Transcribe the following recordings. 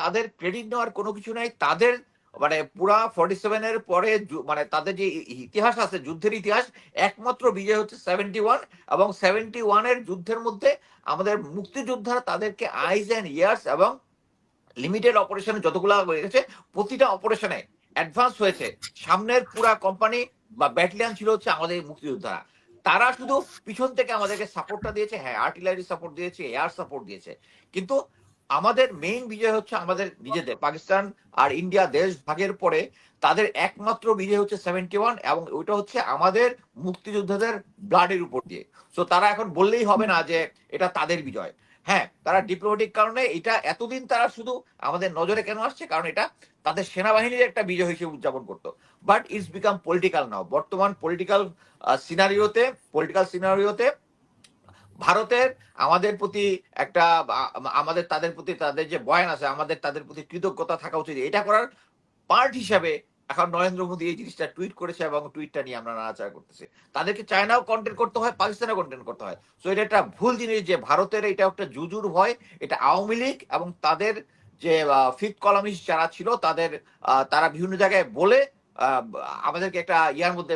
তাদের ক্রেডিট নেওয়ার কোনো কিছু নাই। তাদের মানে পুরা ফর্টি সেভেনের পরে মানে তাদের যে ইতিহাস আছে, যুদ্ধের ইতিহাস, একমাত্র বিজয় হচ্ছে সেভেন্টি ওয়ান এবং সেভেন্টি ওয়ানের যুদ্ধের মধ্যে আমাদের মুক্তিযোদ্ধারা তাদেরকে আইস অ্যান্ড ইয়ার্স এবং লিমিটেড অপারেশনে যতগুলো হয়ে গেছে, প্রতিটা অপারেশনে অ্যাডভান্স হয়েছে। সামনের পুরা কোম্পানি বা ব্যাটালিয়ান ছিল হচ্ছে আমাদের মুক্তিযোদ্ধারা। তারা শুধু পিছন থেকে আমাদেরকে সাপোর্টটা দিয়েছে হ্যাঁ আর্টিলারি সাপোর্ট দিয়েছে এয়ার সাপোর্ট দিয়েছে। কিন্তু আমাদের মেইন বিজয় হচ্ছে আমাদের নিজেদের। পাকিস্তান আর ইন্ডিয়া দেশ ভাগের পরে তাদের একমাত্র বিজয় হচ্ছে সেভেন্টি ওয়ান এবং ওইটা হচ্ছে আমাদের মুক্তিযোদ্ধাদের ব্লাডের উপর দিয়ে। সো তারা এখন বললেই হবে না যে এটা তাদের বিজয়। হ্যাঁ তারা ডিপ্লোমেটিক কারণে এটা এতদিন তারা শুধু আমাদের নজরে কেন আসছে? কারণ এটা তাদের সেনাবাহিনীর একটা বিজয় হিসেবে উদযাপন করতো। But it's become political now বর্তমান পলিটিক্যাল সিনারিওতে পলিটিক্যাল সিনারিওতে ভারতের আমাদের প্রতি একটা, আমাদের তাদের প্রতি তাদের যে বয়ান আছে, আমাদের তাদের প্রতি কৃতজ্ঞতা থাকা উচিত। এটা করার পার্ট হিসাবে এখন নরেন্দ্র মোদী এই জিনিসটা টুইট করেছে এবং টুইটটা নিয়ে আমরা নাড়াচাড়া করতেছি। তাদেরকে চায়নাও কন্টেন্ট করতে হয় পাকিস্তানেও কন্টেন্ট করতে হয়। সো এটা একটা ভুল জিনিস যে ভারতের এটা একটা জুজুর ভয়, এটা আওয়ামী লীগ এবং তাদের যে ফিফথ কলামিস্ট যারা ছিল, তাদের তারা বিভিন্ন জায়গায় বলে আমাদেরকে একটা ইয়ার মধ্যে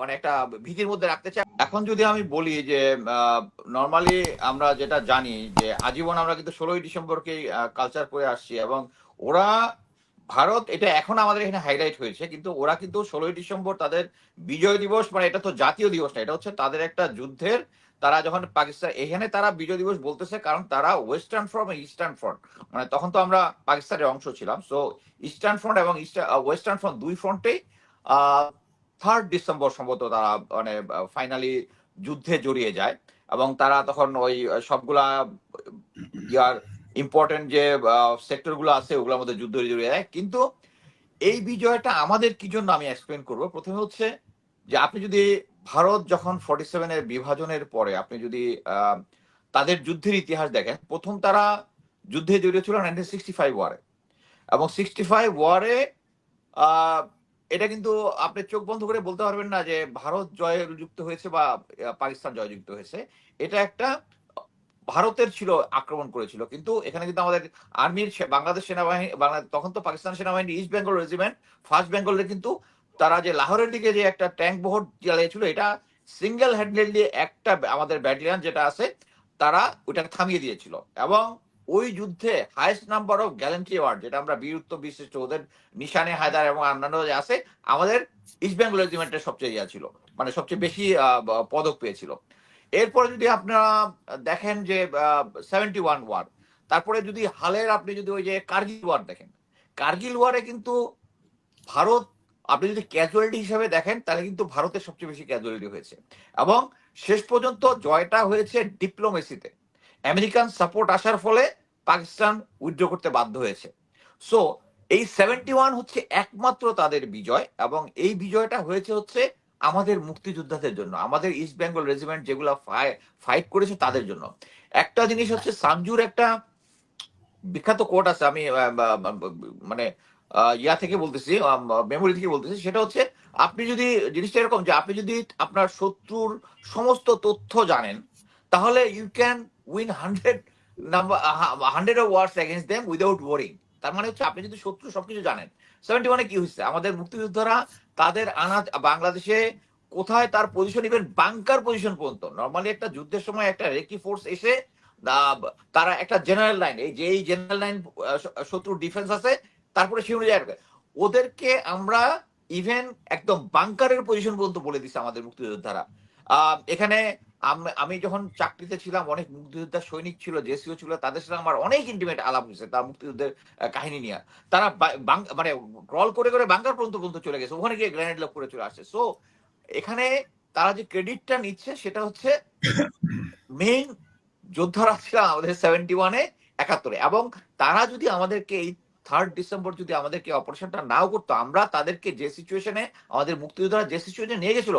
মানে একটা ভীতির মধ্যে রাখতে চাই এখন যদি আমি বলি যে নর্মালি আমরা যেটা জানি যে, আজীবন আমরা কিন্তু ষোলোই ডিসেম্বরকে কালচার করে আসছি এবং ওরা, ভারত এটা এখন আমাদের এখানে হাইলাইট হয়েছে, কিন্তু ওরা কিন্তু ষোলোই ডিসেম্বর তাদের বিজয় দিবস মানে এটা তো জাতীয় দিবস না, এটা হচ্ছে তাদের একটা যুদ্ধের তারা যখন পাকিস্তান, এখানে তারা বিজয় দিবস বলতেছে কারণ তারা ওয়েস্টার্ন ফ্রন্ট ইস্টার্ন ফ্রন্ট মানে তখন তো আমরা পাকিস্তানের অংশ ছিলাম। সো ইস্টার্ন ফ্রন্ট এবং ওয়েস্টার্ন ফ্রন্ট দুই ফ্রন্টেই থার্ড ডিসেম্বর সম্ভবত তারা মানে ফাইনালি যুদ্ধে জড়িয়ে যায়। এবং তারা তখন ওই সবগুলা ইয়ার ইম্পর্টেন্ট যে সেক্টরগুলো আছে, ওগুলোর মধ্যে যুদ্ধ জড়িয়ে যায়। কিন্তু এই বিজয়টা আমাদের কি জন্য আমি এক্সপ্লেন করব? প্রথমে হচ্ছে যে, আপনি যদি ভারত যখন ফর্টি সেভেনের বিভাজনের পরে, আপনি যদি তাদের যুদ্ধের ইতিহাস দেখেন, প্রথম তারা যুদ্ধে জড়িয়ে ছিল নাইনটিন সিক্সটি ফাইভ ওয়ারে এবং সিক্সটি ফাইভ ওয়ারে এটা কিন্তু আপনি চোখ বন্ধ করে বলতে পারবেন না যে ভারত জয় যুক্ত হয়েছে বা পাকিস্তান জয়যুক্ত হয়েছে। এটা একটা ভারতের ছিল, আক্রমণ করেছিল। কিন্তু এখানে কিন্তু আমাদের আর্মির বাংলাদেশ সেনাবাহিনী তখন তো পাকিস্তান সেনাবাহিনী ইস্ট বেঙ্গল রেজিমেন্ট ফার্স্ট বেঙ্গলে কিন্তু তারা যে লাহোরের দিকে যে একটা ট্যাঙ্ক বহর চালিয়েছিল এটা সিঙ্গেল হ্যান্ডেডলি একটা আমাদের ব্যাটালিয়ান যেটা আছে, তারা ওটা থামিয়ে দিয়েছিল। এবং ওই যুদ্ধে highest number of gallantry award যেটা আমরা বীরত্ব বিশিষ্ট ওদের নিশানে হায়দার এবং অন্যান্য যে আছে, আমাদের ইস্ট বেঙ্গল রেজিমেন্টের সবচেয়ে ইয়া ছিল মানে সবচেয়ে বেশি পদক পেয়েছিল। এরপরে যদি আপনারা দেখেন যে সেভেন্টি ওয়ান ওয়ার তারপরে যদি হালের আপনি যদি ওই যে কার্গিল ওয়ার দেখেন, কার্গিল ওয়ারে কিন্তু ভারত আপনি যদি ক্যাজুয়ালিটি হিসাবে দেখেন, তাহলে কিন্তু ভারতের সবচেয়ে বেশি ক্যাজুয়ালিটি হয়েছে। এবং শেষ পর্যন্ত জয়টা হয়েছে ডিপ্লোমেসিতে আমেরিকান সাপোর্ট আসার ফলে পাকিস্তান উইথড্র করতে বাধ্য হয়েছে। সো এই সেভেন্টি ওয়ান হচ্ছে একমাত্র তাদের বিজয় এবং এই বিজয়টা হয়েছে হচ্ছে আমাদের মুক্তিযোদ্ধাদের জন্য, আমাদের ইস্ট বেঙ্গল রেজিমেন্ট যেগুলো ফাইট করেছে তাদের জন্য। একটা জিনিস হচ্ছে সানজুর একটা বিখ্যাত কোর্ট আছে, আমি মানে ইয়া থেকে বলতেছি মেমোরি থেকে বলতেছি, সেটা হচ্ছে আপনি যদি, জিনিসটা এরকম যে আপনি যদি আপনার শত্রুর সমস্ত তথ্য জানেন, তাহলে you can win hundred number hundred of wars against them without warring তার মানে হচ্ছে আপনি যদি শত্রু সবকিছু জানেন। সেভেন্টি ওয়ানে কি হয়েছে? আমাদের মুক্তিযোদ্ধারা তাদের আনা বাংলাদেশে কোথায় তার পজিশন ইভেন বাংকার পজিশন পর্যন্ত নর্মালি একটা যুদ্ধের সময় একটা রেকি ফোর্স এসে তারা একটা জেনারেল লাইন এই যে এই জেনারেল লাইন শত্রুর ডিফেন্স আছে তারপরে সে অনুযায়ী ওদেরকে আমরা ইভেন একদম বাংকারের পজিশন পর্যন্ত বলে দিচ্ছে আমাদের মুক্তিযোদ্ধারা। এখানে আমি যখন চাকরিতে ছিলাম, অনেক মুক্তিযোদ্ধা সৈনিক ছিল, জেসিও ছিল, তাদের সাথে আমার অনেক ইন্টিমেট আলাপ হয়েছে, তার মুক্তিযুদ্ধের কাহিনী নিয়ে। তারা মানে ক্রল করে করে বাংকার পর্যন্ত পর্যন্ত চলে গেছে, ওখানে গিয়ে গ্রেনেড লক করে চলে আসছে। সো এখানে তারা যে ক্রেডিটটা নিচ্ছে, সেটা হচ্ছে মেইন যোদ্ধারা ছিল আমাদের সেভেন্টি ওয়ানে একাত্তরে। এবং তারা যদি আমাদেরকে এই থার্ড ডিসেম্বর যদি আমাদেরকে অপারেশনটা নাও করতো, আমরা তাদেরকে যে সিচুয়েশনে আমাদের মুক্তিযোদ্ধারা যে সিচুয়েশনে নিয়ে গেছিল,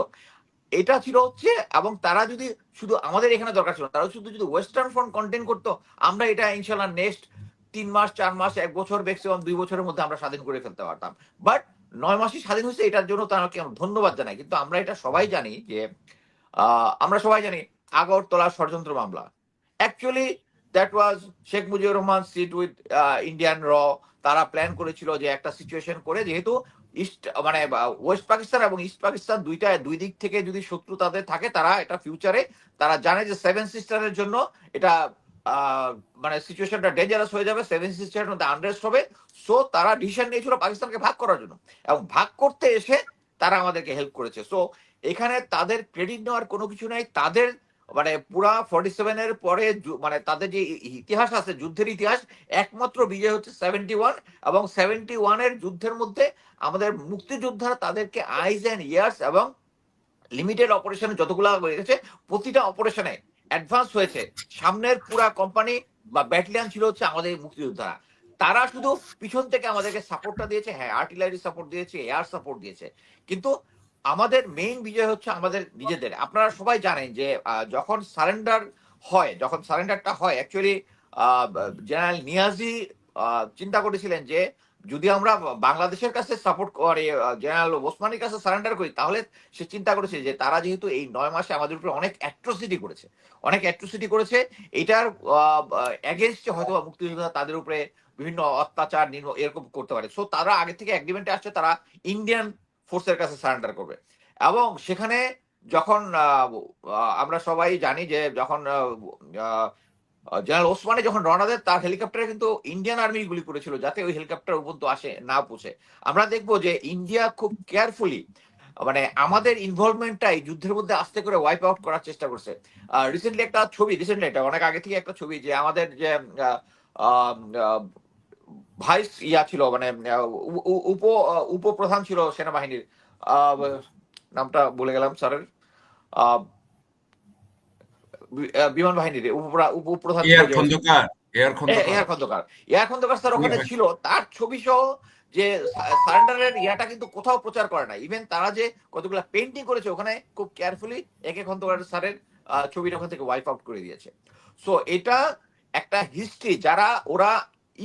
এটা ছিল হচ্ছে, এবং তারা যদি শুধু আমাদের এখানে দরকার ছিল তারা শুধু যদি ওয়েস্টার্ন ফ্রন্ট কন্টেন্ট করতো, আমরা এটা ইনশাল্লাহ নেক্সট তিন মাস, চার মাস, এক বছর ম্যাক্সিমাম দুই বছরের মধ্যে আমরা স্বাধীন করে ফেলতে পারতাম। বাট নয় মাসই স্বাধীন হয়েছে, এটার জন্য আমি ধন্যবাদ জানাই। কিন্তু আমরা এটা সবাই জানি যে আমরা সবাই জানি আগরতলা ষড়যন্ত্র মামলা। Actually that was Sheikh Mujibur Rahman sit with Indian র তারা প্ল্যান করেছিল যে একটা সিচুয়েশন করে যেহেতু ইস্ট মানে ওয়েস্ট পাকিস্তান এবং ইস্ট পাকিস্তান দুইটা, দুই দিক থেকে যদি শত্রু তাদের থাকে, তারা এটা ফিউচারে তারা জানে যে সেভেন সিস্টারের জন্য এটা মানে সিচুয়েশনটা ডেঞ্জারাস হয়ে যাবে সেভেন সিস্টারের মধ্যে আনরেস্ট হবে। সো তারা ডিসিশন নিয়েছিল পাকিস্তানকে ভাগ করার জন্য। এবং ভাগ করতে এসে তারা আমাদেরকে হেল্প করেছে। সো এখানে তাদের ক্রেডিট নেওয়ার কোনো কিছু নেই। তাদের মানে পুরা ফর্টি সেভেনের পরে মানে তাদের যে ইতিহাস আছে, যুদ্ধের ইতিহাস, একমাত্র বিজয় হচ্ছে সেভেন্টি ওয়ান এবং সেভেন্টি ওয়ানের যুদ্ধের মধ্যে আমাদের মুক্তিযোদ্ধারা তাদেরকে আইজ অ্যান্ড ইয়ার্স এবং লিমিটেড অপারেশনে যতগুলো হয়ে গেছে, প্রতিটা অপারেশনে অ্যাডভান্স হয়েছে। সামনের পুরা কোম্পানি বা ব্যাটালিয়ান ছিল হচ্ছে আমাদের মুক্তিযোদ্ধারা। তারা শুধু পিছন থেকে আমাদেরকে সাপোর্টটা দিয়েছে হ্যাঁ আর্টিলারি সাপোর্ট দিয়েছে এয়ার সাপোর্ট দিয়েছে। কিন্তু আমাদের মেইন বিজয় হচ্ছে আমাদের নিজেদের। আপনারা সবাই জানেন যে যখন সারেন্ডার হয়, যখন সারেন্ডারটা হয় অ্যাকচুয়ালি জেনারেল নিয়াজি চিন্তা করেছিলেন যে, যদি আমরা বাংলাদেশের কাছে সাপোর্ট করে জেনারেল ওসমানীর কাছে সারেন্ডার করি, তাহলে সে চিন্তা করেছে যে, তারা যেহেতু এই নয় মাসে আমাদের উপরে অনেক অ্যাট্রোসিটি করেছে। অনেক অ্যাট্রোসিটি করেছে। এটার এগেনস্টে হয়তো মুক্তিযোদ্ধা তাদের উপরে বিভিন্ন অত্যাচার নির্ম, এরকম করতে পারে। সো তারা আগে থেকে এগ্রিমেন্টে আসছে, তারা ইন্ডিয়ান ফোর্সের কাছে সারেন্ডার করবে। এবং সেখানে যখন আমরা সবাই জানি যে যখন জেনারেল ওসমানী যখন রওনা দেয় তার হেলিকপ্টারে কিন্তু ইন্ডিয়ান আর্মি গুলি করেছিল যাতে ওই হেলিকপ্টার উপর আসে, না পৌঁছে আমরা দেখব যে ইন্ডিয়া খুব কেয়ারফুলি মানে আমাদের ইনভলভমেন্টটাই যুদ্ধের মধ্যে আস্তে করে ওয়াইপ আউট করার চেষ্টা করছে। রিসেন্টলি একটা ছবি, রিসেন্টলি এটা অনেক আগে থেকে একটা ছবি যে আমাদের যে ভাইস ইয়া ছিল মানে উপ উপপ্রধান ছিল সেনাবাহিনীর। নামটা বলে গেলাম স্যারের। বিমান বাহিনীর উপপ্রধান air Khandaker air Khandaker. Sir ওখানে ছিল তার ছবি সহ যে সারেন্ডারের ইয়াটা কিন্তু কোথাও প্রচার করে না ইভেন তারা যে কতগুলো পেন্টিং করেছে ওখানে খুব কেয়ারফুলি একে খন্দকার স্যারের ছবিটা ওখান থেকে ওয়াইপ আউট করে দিয়েছে। সো এটা একটা হিস্ট্রি যারা ওরা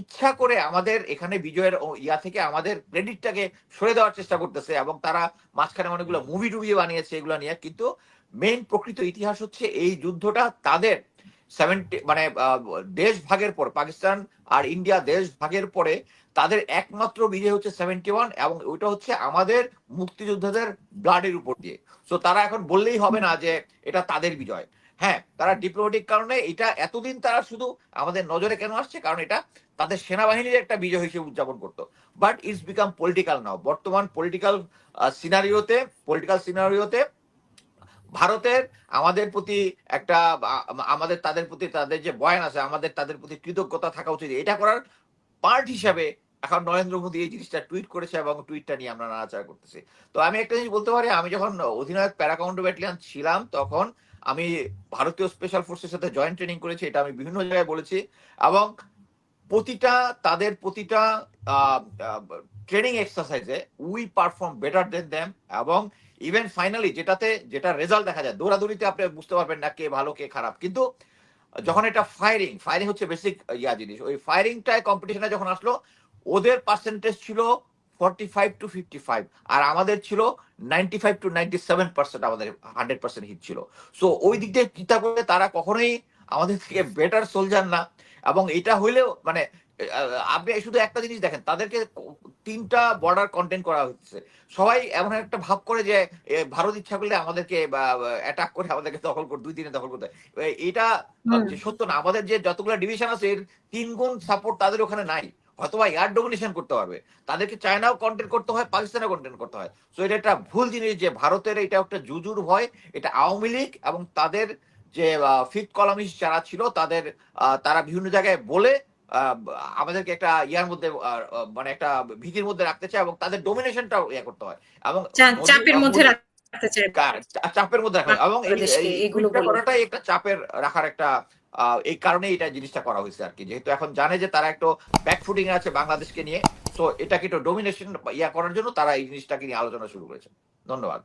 ইচ্ছা করে আমাদের এখানে বিজয়ের ইয়া থেকে আমাদের ক্রেডিটটাকে সরে দেওয়ার চেষ্টা করতেছে এবং তারা মাঝখানে অনেকগুলো মুভি টুভি বানিয়েছে এগুলো নিয়ে। কিন্তু মেইন প্রকৃত ইতিহাস হচ্ছে এই যুদ্ধটা তাদের সেভেন্টি মানে দেশ ভাগের পর পাকিস্তান আর ইন্ডিয়া দেশ ভাগের পরে তাদের একমাত্র বিজয় হচ্ছে সেভেন্টি ওয়ান এবং ওইটা হচ্ছে আমাদের মুক্তিযোদ্ধাদের ব্লাডের উপর দিয়ে। সো তারা এখন বললেই হবে না যে এটা তাদের বিজয়। হ্যাঁ তারা ডিপ্লোমেটিক কারণে এটা এতদিন তারা শুধু আমাদের নজরে কেন আসছে? কারণ এটা তাদের সেনাবাহিনীর একটা বিজয় হিসেবে উদযাপন করতো। But it's become political now বর্তমান পলিটিক্যাল সিনারিওতে পলিটিক্যাল সিনারিওতে ভারতের আমাদের প্রতি একটা আমাদের তাদের প্রতি তাদের যে বয়ান আছে, আমাদের তাদের প্রতি কৃতজ্ঞতা থাকা উচিত। এটা করার পার্ট হিসাবে এখন নরেন্দ্র মোদী এই জিনিসটা টুইট করেছে এবং টুইটটা নিয়ে আমরা নাড়াচাড়া করতেছি। তো আমি একটা জিনিস বলতে পারি, আমি যখন অধিনায়ক প্যারাকাউন্ট ব্যাটালিয়ান ছিলাম, তখন আমি ভারতীয় স্পেশাল ফোর্সের সাথে জয়েন্ট ট্রেনিং করেছি, এটা আমি বিভিন্ন জায়গায় বলেছি এবং প্রতিটা, তাদের প্রতিটা training এক্সারসাইজে we perform better than them এবং ইভেন ফাইনালি যেটাতে, যেটা রেজাল্ট দেখা যায়, দৌড়াদৌড়িতে আপনি বুঝতে পারবেন না কে ভালো, কে খারাপ। কিন্তু যখন এটা ফায়ারিং ফায়ারিং হচ্ছে বেসিক ইয়া জিনিস, ওই ফায়ারিংটায় কম্পিটিশনে যখন আসলো, ওদের পার্সেন্টেজ ছিল forty five to fifty five আর আমাদের ছিল ninety five to ninety seven percent আমাদের হান্ড্রেড পার্সেন্ট হিট ছিল। সো ওই দিক দিয়ে চিন্তা করলে তারা কখনোই আমাদের থেকে বেটার সোলজার না এবং এটা হইলেও মানে আপনি শুধু একটা জিনিস দেখেন তাদেরকে তিনটা বর্ডার কন্টেন্ট করা হচ্ছে। সবাই এমন একটা ভাব করে যে ভারত ইচ্ছা করলে আমাদেরকে অ্যাটাক করে আমাদেরকে দখল করে দুই দিনে দখল করতে। এটা সত্য না। আমাদের যে যতগুলো ডিভিশন আছে এর তিন গুণ সাপোর্ট তাদের ওখানে নাই। হয়তোবা এয়ার ডোমিনেশন করতে পারবে। তাদেরকে চায়নাও কন্টেন্ট করতে হয় পাকিস্তানেও কন্টেন্ট করতে হয়। সো এটা একটা ভুল জিনিস যে ভারতের এটা একটা জুজুর ভয় এটা আওয়ামী লীগ এবং তাদের যে ফিফথ কলামিস্ট যারা ছিল তাদের তারা বিভিন্ন জায়গায় বলে আহ, আমাদেরকে একটা ইয়ার মধ্যে মানে একটা ভীতির মধ্যে রাখতে চায় এবং তাদের ডোমিনেশনটাও ইয়ে করতে হয়। এবং চাপের মধ্যে চাপের মধ্যে রাখা এবং এগুলো করাটাই একটা চাপের রাখার একটা এই কারণে এটা জিনিসটা করা হয়েছে আর কি। যেহেতু এখন জানে যে তারা একটু ব্যাকফুটিং আছে বাংলাদেশকে নিয়ে, তো এটাকে একটু ডোমিনেশন ইয়া করার জন্য তারা এই জিনিসটাকে নিয়ে আলোচনা শুরু করেছে। ধন্যবাদ।